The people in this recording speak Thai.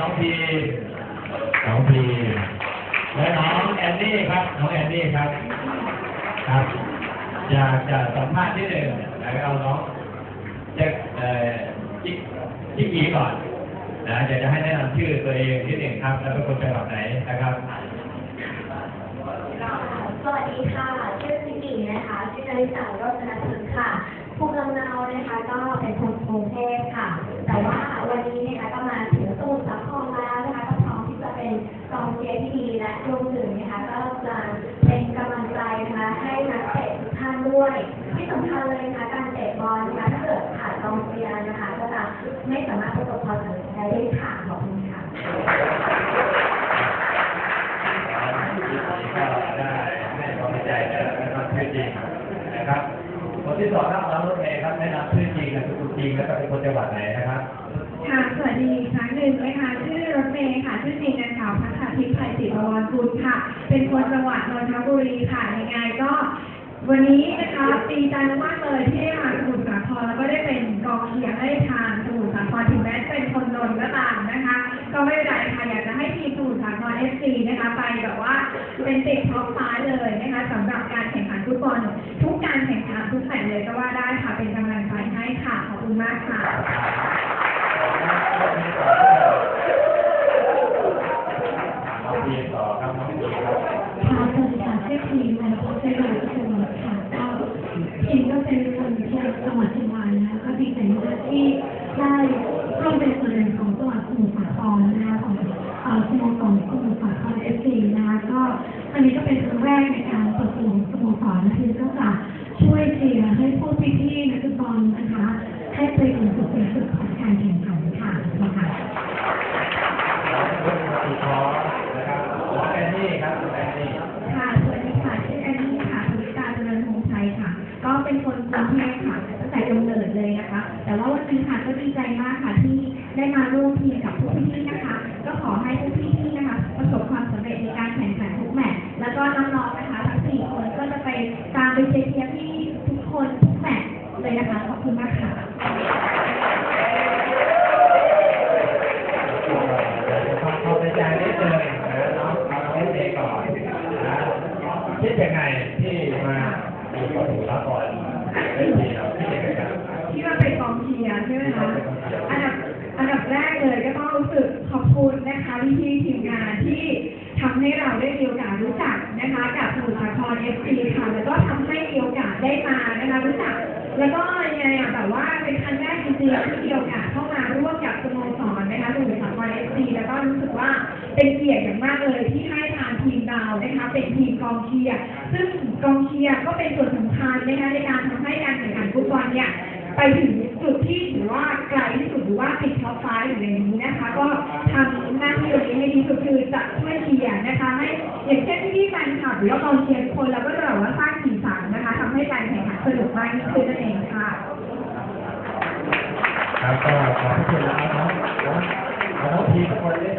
น้องพีน้องพีและน้องแอนนี่ครับ น้องแอนนี่ครับ ครับอยากจะสัมภาษณ์นิดหนึ่งแล้วเอาน้องจะเอ่อจิ๊กจิ๊กอีก่อนนะเดี๋ยวจะให้แนะนำชื่อตัวเองนิดหนึ่งครับ แล้วเป็นคนจังหวัดไหนนะครับ สวัสดีค่ะ ชื่อซิกินะคะ ชื่อนาริสาโรจนพึกษ์ค่ะภูมิลำเนานะคะ ก็เป็นคนกรุงเทพค่ะ แต่ว่า ยร์ที่ดีและรวมถึงนะคะก็จะเป็นกำลังใจนะคะให้นักเตะทุกท่านด้วย ที่สำคัญเลยนะคะการเตะบอลนะคะถ้าเกิดขาดกองเชียร์นะคะ ก็จะไม่สามารถประสบความสำเร็จได้ด้วยค่ะขอบคุณค่ะก็ได้ให้ความเข้าใจและแนะนำชื่อจริงนะครับคนที่สองครับน้องรถเมย์ครับแนะนำชื่อจริงนามสกุลจริงแล้วก็เป็นคนจังหวัดไหนนะครับค่ะสวัสดีอีกครั้งหนึ่งนะคะชื่อรถเมย์ค่ะชื่อจริงนางสาวพัฒนาทิพย์ไผ่ศิ บวรกุลค่ะ เป็นคนจังหวัดนนทบุรีค่ะ ยังไงก็ วันนี้นะคะดีใจมากเลยที่ได้มาสมุทรสาครแล้วก็ได้เป็นกองเชียร์ให้ทางสมุทรสาครถึงแม้เป็นคนนนท์ก็ตามนะคะ ก็ไม่เป็นไรค่ะอยากจะให้ทีมสมุทรสาครเอฟซีนะคะ ไปแบบว่าเป็นติดท็อปฟ้าเลยนะคะสำหรับการแข่งขันฟุตบอลทุกการแข่งขันทุกแมตช์เลยก็ว่าได้ค่ะเป็นกำลังใจให้ค่ะขอบคุณมากค่ะ ร่วมเป็นส่วนหนึ่งของจังหวัดสมุทรสาครนะคะของเอ่อสโมสรสมุทรสาครเอฟซีนะคะก็อันนี้ก็เป็นครั้งแรกในการเปิดตัวสโมสรนะคือก็จะช่วยเชียร์ให้พวกพี่ๆนักฟุตบอลนะคะให้ไปถึงจุดสูงสุดของการแข่งขันค่ะนะคะคุณสุพรนะครับค่ะสวัสดีค่ะชื่อแอนนี่ค่ะธุรกาเจริญพงษ์ชัยค่ะก็เป็นคนกรุงเทพค่ะตั้งแต่กำเนิดเลยนะคะ แต่ว่าวันนี้ค่ะก็ดีใจมากค่ะที่ ได้มาร่วมทีมกับพวกพี่ๆนะคะ ก็ขอให้พวกพี่ๆนะคะ ประสบความสำเร็จในการแข่งขันทุกแมตช์แล้วก็น้องๆนะคะทั้งสี่คนก็จะไปตามไปเชียร์พี่ทุกคนทุกแมตช์เลยนะคะขอบคุณมากค่ะข้าใจนิดนึงนะน้องเอาน้องเมย์ก่อนนะคิดยังไงที่มาอยู่กับสมุทรสาครเป็นที รู้สึกขอบคุณนะคะพี่พี่ทีมงานที่ทำให้เราได้มีโอกาสรู้จักนะคะกับสมุทรสาครเอฟซีค่ะ แล้วก็ทำให้มีโอกาสได้มานะคะรู้จัก แล้วก็ยังไงอะแบบว่าเป็นครั้งแรกจริงๆที่มีโอกาสเข้ามาร่วมกับสโมสรนะคะสมุทรสาครเอฟซีแล้วก็รู้สึกว่าเป็นเกียรติอย่างมากเลยที่ให้ทางทีมเรานะคะเป็นทีมกองเชียร์ซึ่งกองเชียร์ก็เป็นส่วนสำคัญนะคะในการทำให้การแข่งขันฟุตบอลเนี่ยไปถึงจุด รือว่าติดท็อปไฟว์อยู่ในนี้นะคะ ก็ทำหน้าที่ตรงนี้ให้ดีสุดคือจะช่วยเชียร์นะคะให้อย่างเช่นที่นี่แฟนคลับหรือว่ากองเชียร์คนเราก็จะแบบว่าสร้างสีสันนะคะทำให้การแข่งขันสนุกมากขึ้นนั่นเองค่ะครับก็ขอบคุณนะครับน้องพีทุกคน